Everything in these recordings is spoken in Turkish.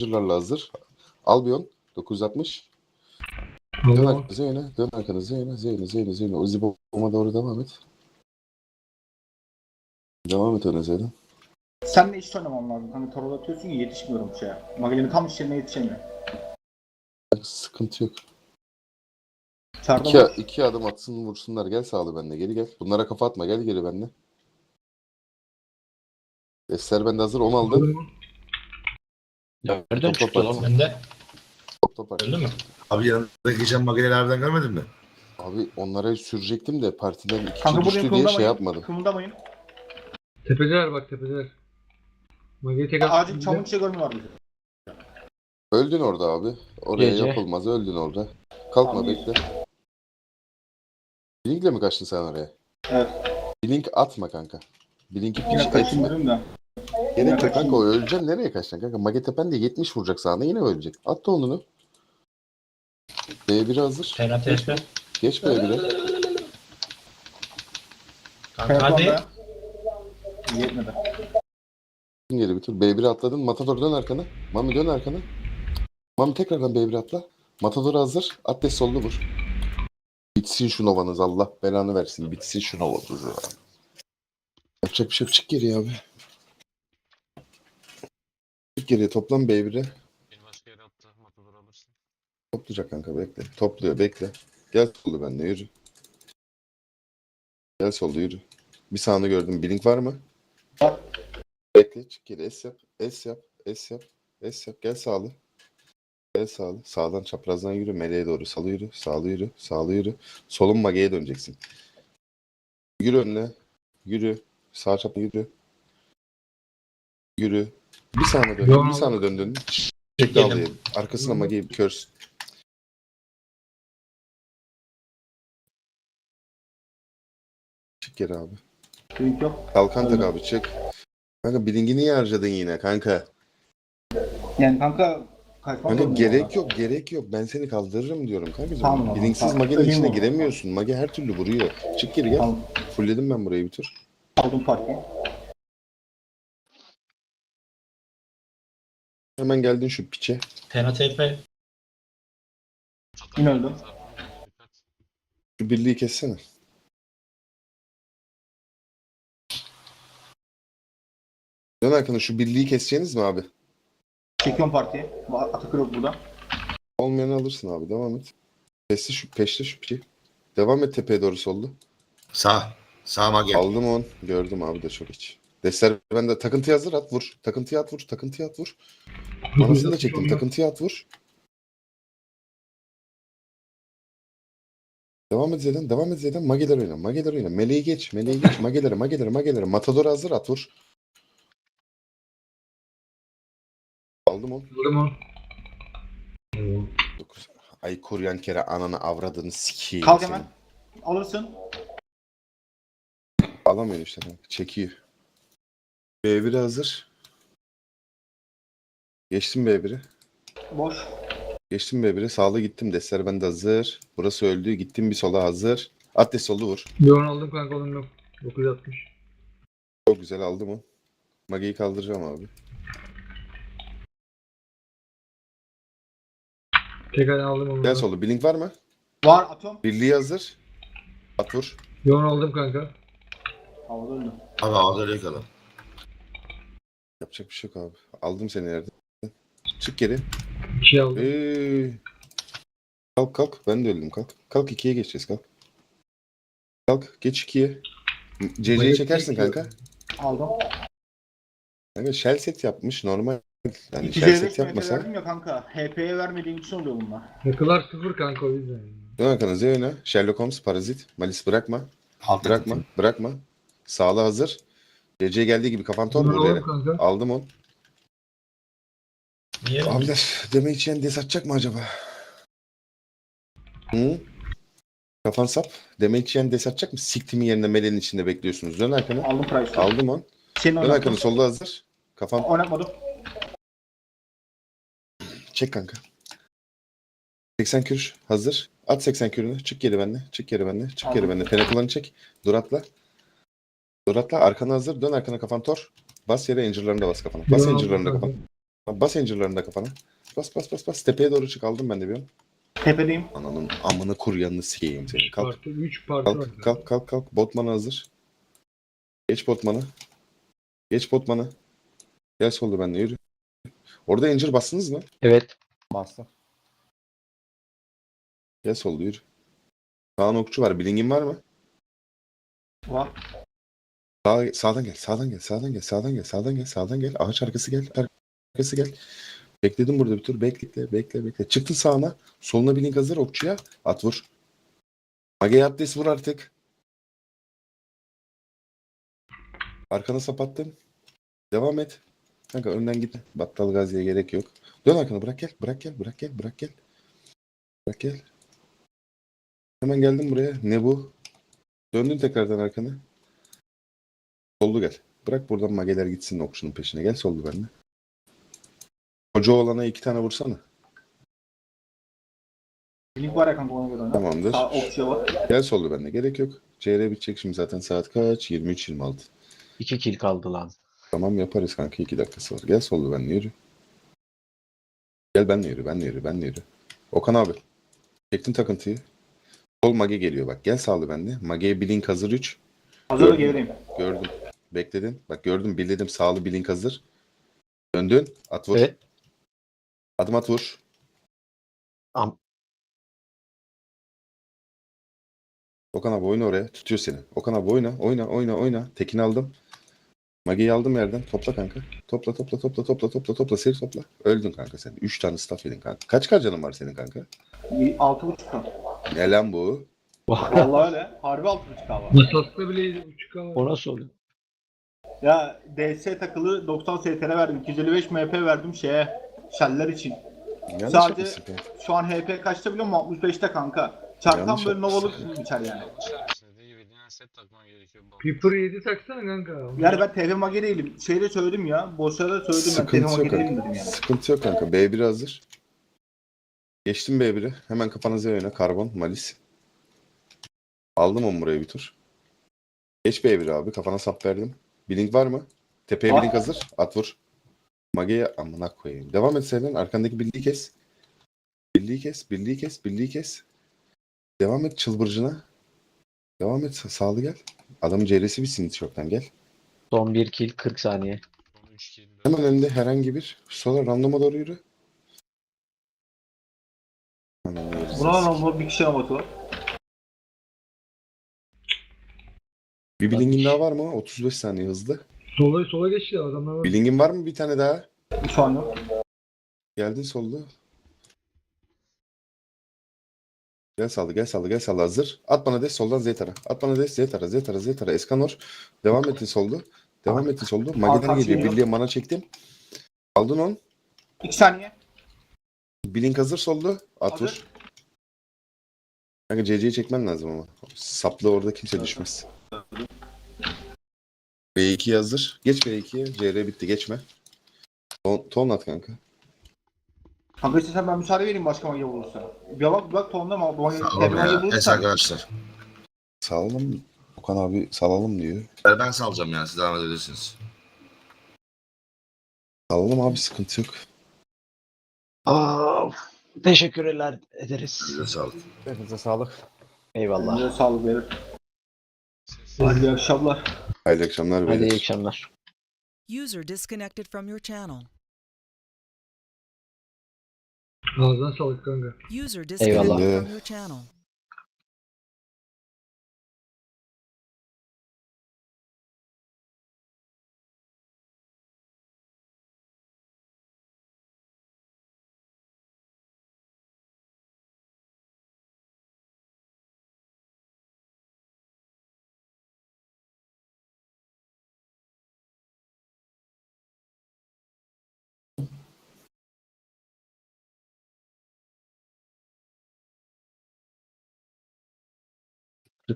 Angel'larla hazır. Albion 960. Dön Aldım. arkana Zeyne. Dön arkana Zeyne. Zeyne Zeyne Zeyne. Uzi bomba doğru devam et. Devam et öne Zeyne. Sen de iş oynamam lazım. Hani torol atıyorsun ya yetişmiyorum şeye. Magalenin tam iş yerine yetişemiyor. Sıkıntı yok. İki, iki adım atsın vursunlar. Gel sağlı bende. Geri gel. Bunlara kafa atma. Gel geri bende. Destler bende hazır. 10 aldım. Nereden Top çıktı lan? Bende. Top top at. Öldü mü? Abi yanında geçen makinelerden görmedin mi? Abi onlara sürecektim de partiden iki Kanka kişi buraya düştü diye şey yapmadım. Kımıldamayın. Tepedeler bak tepedeler. Mage'yi tek Acil bir de. çamur şey görmüyor bizi. Öldün orada abi. Oraya Gece. yapılmaz. Öldün orada. Kalkma Tamam. bekle. Blink'le mi kaçtın sen oraya? Evet. Blink atma kanka. Blink'i Yine piç etme. kaçınıyorum da. Gerek yok kanka o öleceksin. Nereye kaçacaksın kanka? Magetepen de 70 vuracak sağına yine ölecek. At da onunu. B1 hazır. Fena tespih. Geç B1'e. Kanka hadi. Yetmedi. Geri bir tur. B1'e atladın. Matador dön arkana. Mami dön arkana. Mami tekrardan B1'e atla. Matador hazır. At des sollu vur. Bitsin şu novanız. Allah belanı versin. Bitsin şu novanız ya. Yapacak bir şey yok. Çık geriye abi. Geriye. Toplam B1'e. Beni başka yere attı. Matador alırsın. Toplayacak kanka bekle. Topluyor bekle. Gel sollu bende yürü. Gel sollu yürü. Bir sağını gördüm. Blink var mı? Var. Bekle çık geri. S yap. S yap. S yap. S yap. Gel sağlı. Gel sağlı. Sağdan çaprazdan yürü. Meleğe doğru salı yürü. Sağlı yürü. Sağlı yürü. Solun mageye döneceksin. Yürü önüne. Yürü. Sağ çapına yürü. Yürü. Bir sağına dön. Yo. Bir sağına dön dön. Çek Çekelim. alayı. Arkasına mageyi körs. Çık geri abi. Link yok. Kalkan tak abi çık. Kanka bilingini niye harcadın yine kanka? Yani kanka kaçmak Kanka gerek yok gerek yok. Ben seni kaldırırım diyorum kanka. Tamam Bilinksiz zaman, tamam. Öleyim içine giremiyorsun. Mage her türlü vuruyor. Çık geri gel. Tamam. Fullledim ben burayı bir tur. Aldım partiyi. Hemen geldin şu piçe. Tespih. Yine. Dikkat. Şu birliği kessene. Dön arkana şu birliği keseceğiniz mi abi? Çekiyorum partiyi. Atakır yok burada. Olmayanı alırsın abi. Devam et. Peşte şu, peşte şu piçi. Devam et tepeye doğru sollu. Sağ. Sağ mage. Aldım on. Gördüm abi de çok hiç. Destler bende. Takıntıya hazır at vur. Takıntıya at vur. Takıntıya at vur. Manasını da çektim. Takıntıya at vur. Devam et Zeden. Devam et Zeden. Mageler oyna. Mageler oyna. Meleği geç. Meleği geç. Magelere. Magelere. Magelere. Matador hazır at vur. Aldım on. Aldım onu. Oo. Dokuz. Ay kuryan kere ananı avradını sikeyim. Kalk hemen. Alırsın. Alamıyor işte. Çekiyor. B1'e hazır. Geçtim B1'i. Boş. Geçtim B1'e. Sağlı gittim. Desler bende hazır. Burası öldü. Gittim bir sola hazır. At des sollu vur. Onu aldım kanka onun yok. 960. Çok güzel aldım o. Mage'yi kaldıracağım abi. Tekrar aldım onu. Gel solu. Blink var mı? Var atıyorum. Birliği hazır. At vur. Onu aldım kanka. Havada öldüm. Abi ağda öyle kalın. Yapacak bir şey yok abi. Aldım seni yerden. Çık geri. Şey aldım. Ee, kalk kalk. Ben de öldüm kalk. Kalk ikiye geçeceğiz kalk. Kalk. Geç ikiye. CC'yi çekersin çekiyor. kanka. Aldım. Kanka shell set yapmış normal. Yani 2 shell C5 set yapmasa. verdim ya kanka. HP'ye vermediğim için oluyor bunlar. Yakılar sıfır kanka o yüzden. Dön arkana Zeyna. Sherlock Holmes parazit. Malis bırakma. Bırakma. Bırakma. Sağlı hazır. CC geldiği gibi kafan vur yere. aldım kanka. Aldım onu. Niye? Abiler deme içen des atacak mı acaba? Hı? Kafan sap. Deme içen des atacak mı? Siktimin yerine meleğin içinde bekliyorsunuz. Dön arkana. Aldım price'ı. Aldım onu. Senin Dön arkana oynatma. solda hazır. Kafan Oynatmadım. çek kanka. 80 kürüş hazır. At 80 kürünü. Çık geri benle. Çık geri benle. Çık geri Aldım. benle. Penakılarını çek. Dur atla. Dur atla. Arkana hazır. Dön arkana kafan tor. Bas yere incirlarını da bas kafana. Bas kanka. kafana. Bas da kafana. Bas bas bas bas. Tepeye doğru çık. Aldım ben de bir an. Tepedeyim. Ananın amını kuryanını sikeyim seni. Kalk. Parti 3 parti var. Kalk kalk kalk kalk. Botman'a hazır. Geç Botman'a. Geç Botman'a. Gel soldu benle yürü. Orada Angel bastınız mı? Evet. Bastım. Gel soldu yürü. Sağın okçu var. Bilingin var mı? Var. Sağ, sağdan gel, sağdan gel, sağdan gel, sağdan gel, sağdan gel, sağdan gel. Ağaç arkası gel, arkası gel. Bekledim burada bir tur. Bekle, bekle, bekle. Çıktın sağına. Soluna bir link hazır okçuya. At vur. Mage abdest vur artık. Arkana sapattım. Devam et. Kanka önden git. Battal gaziye gerek yok. Dön arkana bırak gel. Bırak gel. Bırak gel. Bırak gel. Bırak gel. Hemen geldim buraya. Ne bu? Döndün tekrardan arkana. Soldu gel. Bırak buradan mageler gitsin okçunun peşine. Gel soldu benimle. Hoca olana iki tane vursana. Link var ya kanka ona göre oyna. Tamamdır. Sağ okçuya var. Gel soldu benimle. Gerek yok. CR bitecek şimdi zaten saat kaç? 23-26. 2 kill kaldı lan. Tamam yaparız kanka. iki dakikası var. Gel soldu benimle yürü. Gel benle yürü. Benle yürü. Benle yürü. Okan abi. Çektin takıntıyı. Sol mage geliyor bak. Gel sağlı benimle. Mage'ye bir link hazır 3. Hazır Gördüm. gerideyim. Gördüm. Bekledin. Bak gördüm. Bildim. Sağlı bir link hazır. Döndün. At vur. Evet. Adım at vur. Am Okan abi oyna oraya. Tutuyor seni. Okan abi oyna. Oyna. Oyna. Oyna. Tekini aldım. Magi'yi aldım yerden. Topla kanka. Topla topla topla topla topla topla. Seri topla. Öldün kanka sen. 3 tane staff yedin kanka. Kaç kaç canın var senin kanka? Bir Altı buçukta. Ne lan bu? Vallahi öyle. Harbi altı buçuk var. Nasas'ta bile 3K var. o nasıl oluyor? Ya DS takılı 90 STR verdim. 255 MP verdim şeye. Şeller için. Yanlış Sadece- yapmışsın kanka. Şu an HP kaçta biliyor musun? 65'te kanka. Çarpan Yanlış böyle novalık içer yani. De iyi bildiğin set takman gerekiyor. bu. Piper 7 taksana kanka. Yani ben TF mage değilim. Şeyde söyledim ya. Boşlara da söyledim ben TF Sıkıntı mage yok değilim kanka. dedim yani. Sıkıntı yok kanka. B1 hazır. Geçtim B1'i. Hemen kafanıza yöne. Karbon, Malis. Aldım onu buraya bir tur. Geç B1 abi. Kafana sap verdim. Blink var mı? Tepeye Var. blink hazır. At vur. Mage'ye amına koyayım. Devam et Seyden. Arkandaki birliği kes. Birliği kes. Birliği kes. Birliği kes. Devam et çılbırcına. Devam et. Sa- Sağlı gel. Adamın CR'si bitsin tişörtten gel. Son 1 kill 40 saniye. Son 3 kill. dört- Hemen önünde herhangi bir sola randoma doğru yürü. Ananı. Buna lan bu bir kişi amatı var. Bir bilingin daha var mı? 35 saniye hızlı. Sola, sola geçti adamlar var. Bilingin var mı bir tane daha? Şu an yok. Geldin soldu. Gel saldı, gel saldı, gel saldı hazır. At bana des soldan Z tara. At bana des Z tara, Z tara, Z tara. Eskanor. Devam ettin soldu. Devam ettin soldu. Mage'den geliyor. yok. Birliğe mana çektim. Aldın on. 2 saniye. Blink hazır soldu. At Hazır. vur. Kanka CC'yi çekmen lazım ama. Saplı orada kimse düşmez. B2 hazır. Geç B2'ye. CR bitti geçme. Ton, ton at kanka. Kanka istersen ben müsaade vereyim başka mage vurursa. Bir bak bir bak tonda mı? Bu mage, Sağ olun ya. Vurursa. arkadaşlar. Salalım. Okan abi salalım diyor. Ben salacağım yani siz devam edebilirsiniz. Salalım abi sıkıntı yok. Aa, teşekkürler ederiz. Size sağlık. Hepinize sağlık. Eyvallah. Elinize sağlık verir. Hadi iyi akşamlar. Hayırlı akşamlar Hadi iyi beyler. akşamlar. User disconnected from your channel. Ağzına sağlık kanka. User disconnected Eyvallah. from your channel.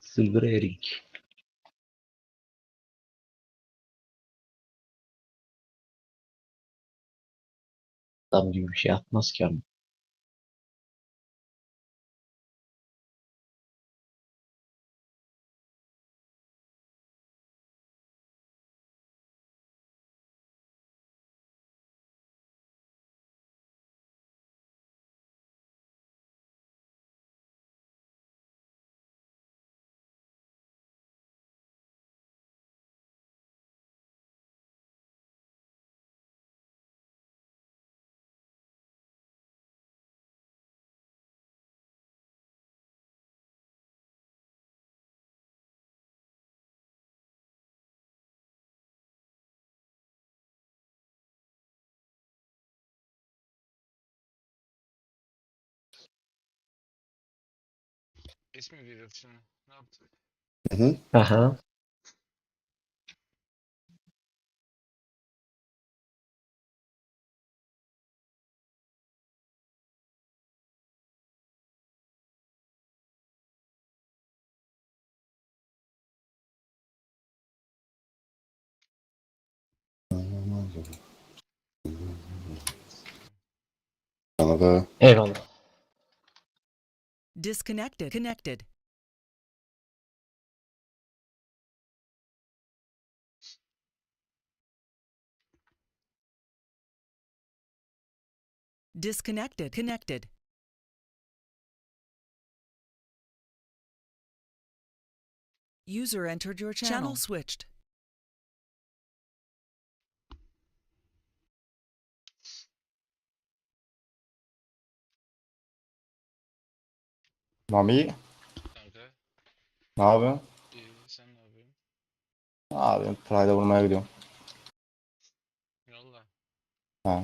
Silver Erik. Adam gibi bir şey atmaz ki ama. Es mi veriyor şimdi? Ne yaptık? Hı hı. Aha. Sana da Eyvallah. Disconnected. Connected. Disconnected. Connected. User entered your channel. Channel switched. Mami Kanka. ne yapıyorsun? iyi, sen ne yapıyorsun? Ne yapıyorsun? Pride'a vurmaya gidiyorum. Yolla. Ha.